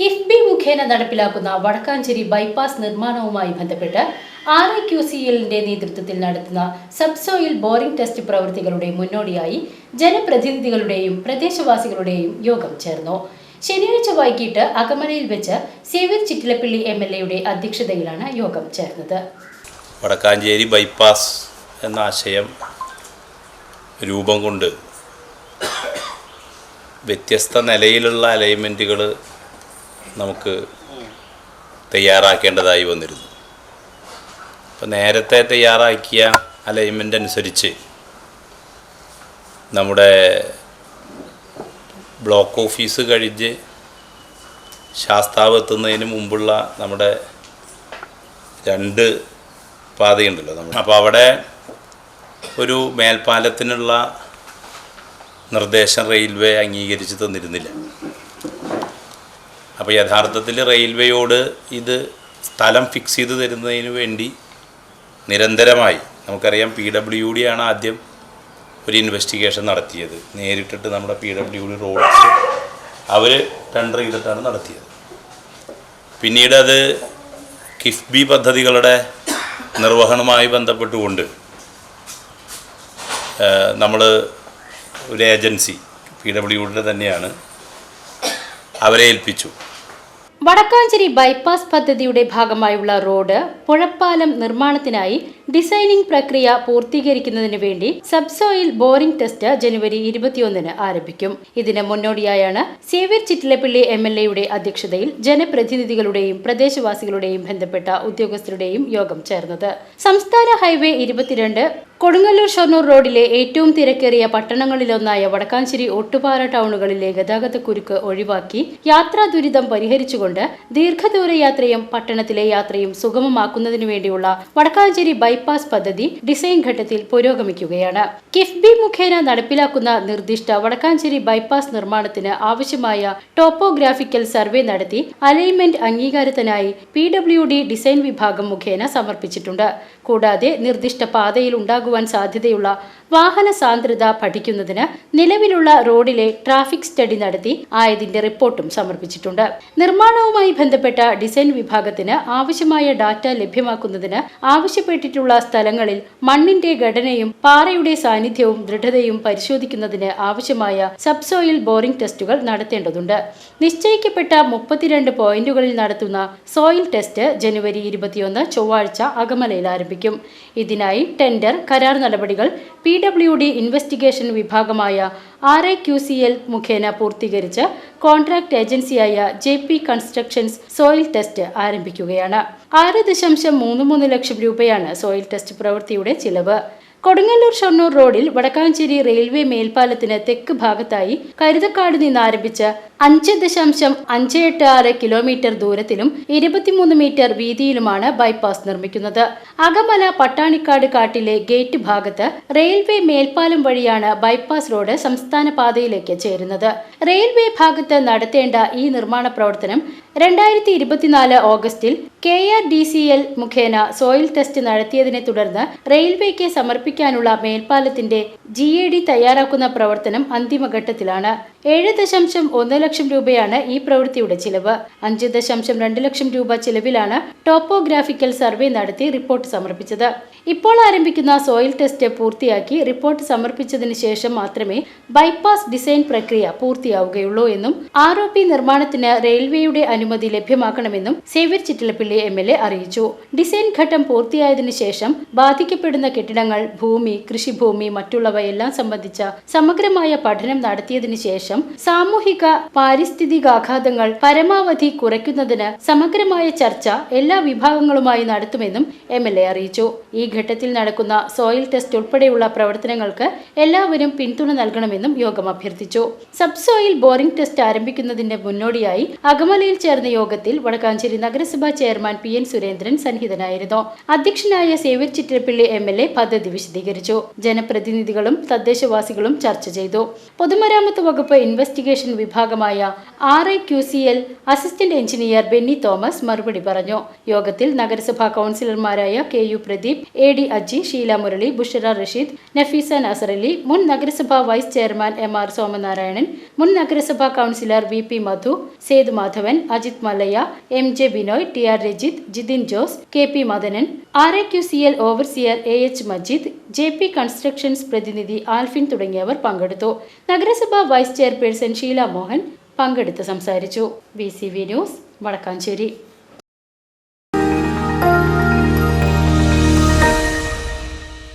KIIFB മുഖേന നടപ്പിലാക്കുന്ന Vadakkanchery bypass നിർമ്മാണവുമായി ബന്ധപ്പെട്ട് ആർ ഐ ക്യു സി എല്ലിന്റെ നേതൃത്വത്തിൽ നടത്തുന്ന സബ്സോയിൽ ബോറിംഗ് ടെസ്റ്റ് പ്രവൃത്തികളുടെ മുന്നോടിയായി ജനപ്രതിനിധികളുടെയും പ്രദേശവാസികളുടെയും യോഗം ചേർന്നു. ശനിയാഴ്ച വൈകിട്ട് അകമലയിൽ വെച്ച് സേവ്യർ ചിറ്റിലപ്പള്ളി എം എൽ എയുടെ അധ്യക്ഷതയിലാണ് യോഗം ചേർന്നത്. വടക്കാഞ്ചേരി ബൈപ്പാസ് എന്ന ആശയം രൂപം കൊണ്ട് വ്യത്യസ്ത നിലയിലുള്ള അലൈൻമെന്റുകൾ നമുക്ക് തയ്യാറാക്കേണ്ടതായി വന്നിരുന്നു. അപ്പം നേരത്തെ തയ്യാറാക്കിയ അലൈൻമെന്റ് അനുസരിച്ച് നമ്മുടെ ബ്ലോക്ക് ഓഫീസ് കഴിഞ്ഞ് ശാസ്താവ് എത്തുന്നതിന് മുമ്പുള്ള നമ്മുടെ രണ്ട് പാതയുണ്ടല്ലോ നമ്മൾ അപ്പോൾ അവിടെ ഒരു മേൽപ്പാലത്തിനുള്ള നിർദ്ദേശം റെയിൽവേ അംഗീകരിച്ച് തന്നിരുന്നില്ല. അപ്പോൾ യഥാർത്ഥത്തിൽ റെയിൽവേയോട് ഇത് സ്ഥലം ഫിക്സ് ചെയ്ത് തരുന്നതിന് വേണ്ടി നിരന്തരമായി നമുക്കറിയാം പി ഡബ്ല്യു ഡി ആണ് ആദ്യം ഒരു ഇൻവെസ്റ്റിഗേഷൻ നടത്തിയത്. നേരിട്ടിട്ട് നമ്മുടെ പി ഡബ്ല്യു ഡി റോഡ്സ് അവർ ടെൻഡർ ചെയ്തിട്ടാണ് നടത്തിയത്. പിന്നീട് അത് കിഫ്ബി പദ്ധതികളുടെ നിർവഹണവുമായി ബന്ധപ്പെട്ടുകൊണ്ട് നമ്മൾ ഒരു ഏജൻസി പി ഡബ്ല്യു ഡിയുടെ തന്നെയാണ് അവരെ ഏൽപ്പിച്ചു. വടക്കാഞ്ചേരി ബൈപ്പാസ് പദ്ധതിയുടെ ഭാഗമായുള്ള റോഡ് പുഴപ്പാലം നിർമ്മാണത്തിനായി ഡിസൈനിംഗ് പ്രക്രിയ പൂർത്തീകരിക്കുന്നതിന് വേണ്ടി സബ്സോയിൽ ബോറിംഗ് ടെസ്റ്റ് ജനുവരി ഇരുപത്തിയൊന്നിന് ആരംഭിക്കും. ഇതിന് മുന്നോടിയായാണ് സേവ്യർ ചിറ്റിലപ്പിള്ളി എം എൽ എയുടെ അധ്യക്ഷതയിൽ ജനപ്രതിനിധികളുടെയും പ്രദേശവാസികളുടെയും ബന്ധപ്പെട്ട ഉദ്യോഗസ്ഥരുടെയും യോഗം ചേർന്നത്. സംസ്ഥാന ഹൈവേ ഇരുപത്തിരണ്ട് കൊടുങ്ങല്ലൂർ ഷൊർണൂർ റോഡിലെ ഏറ്റവും തിരക്കേറിയ പട്ടണങ്ങളിലൊന്നായ വടക്കാഞ്ചേരി ഒട്ടുപാറ ടൗണുകളിലെ ഗതാഗതക്കുരുക്ക് ഒഴിവാക്കി യാത്രാ ദുരിതം പരിഹരിച്ചുകൊണ്ട് ദീർഘദൂര യാത്രയും പട്ടണത്തിലെ യാത്രയും സുഗമമാക്കുന്നതിനു വേണ്ടിയുള്ള വടക്കാഞ്ചേരി ബൈപ്പാസ് പദ്ധതി ഡിസൈൻ ഘട്ടത്തിൽ പുരോഗമിക്കുകയാണ്. കിഫ്ബി മുഖേന നടപ്പിലാക്കുന്ന നിർദ്ദിഷ്ട വടക്കാഞ്ചേരി ബൈപ്പാസ് നിർമ്മാണത്തിന് ആവശ്യമായ ടോപ്പോഗ്രാഫിക്കൽ സർവേ നടത്തി അലൈൻമെന്റ് അംഗീകാരത്തിനായി പി ഡബ്ല്യു ഡി ഡിസൈൻ വിഭാഗം മുഖേന സമർപ്പിച്ചിട്ടുണ്ട്. കൂടാതെ നിർദ്ദിഷ്ട പാതയിൽ ഉണ്ടാകുവാൻ സാധ്യതയുള്ള വാഹന സാന്ദ്രത പഠിക്കുന്നതിന് നിലവിലുള്ള റോഡിലെ ട്രാഫിക് സ്റ്റഡി നടത്തി ആയതിന്റെ റിപ്പോർട്ടും സമർപ്പിച്ചിട്ടുണ്ട്. നിർമ്മാണവുമായി ബന്ധപ്പെട്ട ഡിസൈൻ വിഭാഗത്തിന് ആവശ്യമായ ഡാറ്റ ലഭ്യമാക്കുന്നതിന് ആവശ്യപ്പെട്ടിട്ടുള്ള സ്ഥലങ്ങളിൽ മണ്ണിന്റെ ഘടനയും പാറയുടെ സാന്നിധ്യവും ദൃഢതയും പരിശോധിക്കുന്നതിന് ആവശ്യമായ സബ്സോയിൽ ബോറിംഗ് ടെസ്റ്റുകൾ നടത്തേണ്ടതുണ്ട്. നിശ്ചയിക്കപ്പെട്ട മുപ്പത്തിരണ്ട് പോയിന്റുകളിൽ നടത്തുന്ന സോയിൽ ടെസ്റ്റ് ജനുവരി ഇരുപത്തിയൊന്ന് ചൊവ്വാഴ്ച അകമലയിൽ ആരംഭിക്കും. ഇതിനായി ടെൻഡർ കരാർ നടപടികൾ പി ഡബ്ല്യു ഡി ഇൻവെസ്റ്റിഗേഷൻ വിഭാഗമായ R I Q C L മുഖേന പൂർത്തീകരിച്ച് കോൺട്രാക്ട് ഏജൻസിയായ J P constructions soil test ആരംഭിക്കുകയാണ്. ആറ് ദശാംശം മൂന്ന് മൂന്ന് ലക്ഷം രൂപയാണ് സോയിൽ ടെസ്റ്റ് പ്രവൃത്തിയുടെ ചിലവ്. കൊടുങ്ങല്ലൂർ ഷൊർണൂർ റോഡിൽ വടക്കാഞ്ചേരി റെയിൽവേ മേൽപ്പാലത്തിന് തെക്ക് ഭാഗത്തായി കരുതക്കാട് നിന്ന് ആരംഭിച്ച അഞ്ച് ദശാംശം അഞ്ച് എട്ട് ആറ് കിലോമീറ്റർ ദൂരത്തിലും ഇരുപത്തിമൂന്ന് മീറ്റർ വീതിയിലുമാണ് ബൈപ്പാസ് നിർമ്മിക്കുന്നത്. അകമല പട്ടാണിക്കാട് കാട്ടിലെ ഗേറ്റ് ഭാഗത്ത് റെയിൽവേ മേൽപ്പാലം വഴിയാണ് ബൈപ്പാസ് റോഡ് സംസ്ഥാന പാതയിലേക്ക് ചേരുന്നത്. റെയിൽവേ ഭാഗത്ത് നടത്തേണ്ട ഈ നിർമ്മാണ പ്രവർത്തനം രണ്ടായിരത്തി ഇരുപത്തിനാല് ഓഗസ്റ്റിൽ K R D C L മുഖേന സോയിൽ ടെസ്റ്റ് നടത്തിയതിനെ തുടർന്ന് റെയിൽവേക്ക് സമർപ്പിക്കാനുള്ള മേൽപ്പാലത്തിന്റെ ജി എ ഡി തയ്യാറാക്കുന്ന പ്രവർത്തനം അന്തിമഘട്ടത്തിലാണ്. ഏഴ് ദശാംശം ഒന്ന് ലക്ഷം രൂപയാണ് ഈ പ്രവൃത്തിയുടെ ചിലവ്. അഞ്ച് ദശാംശം രണ്ട് ലക്ഷം രൂപ ചിലവിലാണ് ടോപ്പോഗ്രാഫിക്കൽ സർവേ നടത്തി റിപ്പോർട്ട് സമർപ്പിച്ചത്. ഇപ്പോൾ ആരംഭിക്കുന്ന സോയിൽ ടെസ്റ്റ് പൂർത്തിയാക്കി റിപ്പോർട്ട് സമർപ്പിച്ചതിന് ശേഷം മാത്രമേ ബൈപ്പാസ് ഡിസൈൻ പ്രക്രിയ പൂർത്തിയാവുകയുള്ളൂ എന്നും ആർ ഒ പി നിർമ്മാണത്തിന് റെയിൽവേയുടെ അനുമതി ലഭ്യമാക്കണമെന്നും Xavier Chittilappilly M L A അറിയിച്ചു. ഡിസൈൻ ഘട്ടം പൂർത്തിയായതിനു ശേഷം ബാധിക്കപ്പെടുന്ന കെട്ടിടങ്ങൾ ഭൂമി കൃഷിഭൂമി മറ്റുള്ളവയെല്ലാം സംബന്ധിച്ച സമഗ്രമായ പഠനം നടത്തിയതിനു ശേഷം സാമൂഹിക പാരിസ്ഥിതികാഘാതങ്ങൾ പരമാവധി കുറയ്ക്കുന്നതിന് സമഗ്രമായ ചർച്ച എല്ലാ വിഭാഗങ്ങളുമായി നടത്തുമെന്നും എം എൽ എ അറിയിച്ചു. ഈ ഘട്ടത്തിൽ നടക്കുന്ന സോയിൽ ടെസ്റ്റ് ഉൾപ്പെടെയുള്ള പ്രവർത്തനങ്ങൾക്ക് എല്ലാവരും പിന്തുണ നൽകണമെന്നും യോഗം അഭ്യർത്ഥിച്ചു. സബ്സോയിൽ ബോറിംഗ് ടെസ്റ്റ് ആരംഭിക്കുന്നതിന്റെ മുന്നോടിയായി അകമലയിൽ ചേർന്ന യോഗത്തിൽ വടക്കാഞ്ചേരി നഗരസഭാ ചെയർമാൻ പി എൻ സുരേന്ദ്രൻ സന്നിഹിതനായിരുന്നു. അധ്യക്ഷനായ Xavier Chittilappilly M L A പദ്ധതി വിശദീകരിച്ചു. ജനപ്രതിനിധികളും തദ്ദേശവാസികളും ചർച്ച ചെയ്തു. പൊതുമരാമത്ത് വകുപ്പ് ഇൻവെസ്റ്റിഗേഷൻ വിഭാഗമായ R I Q C L assistant engineer Benny Thomas മറുപടി പറഞ്ഞു. യോഗത്തിൽ നഗരസഭാ കൗൺസിലർമാരായ K U Pradeep A D Aji Sheela Murali Bushara Rasheed Nafeesa Nasarali മുൻ നഗരസഭാ vice chairman M R Somanarayanan മുൻ നഗരസഭാ councillor V P Madhu Sethu Madhavan Ajith Mallaiah M J Binoy T R Rajith Jithin Jose K P Madanan R A Q C L overseer A H Majeed J P constructions പ്രതിനിധി ആൽഫിൻ തുടങ്ങിയവർ പങ്കെടുത്തു. നഗരസഭ vice chairperson Sheela Mohan പങ്കെടുത്ത് സംസാരിച്ചു. B C V news Vadakkanchery.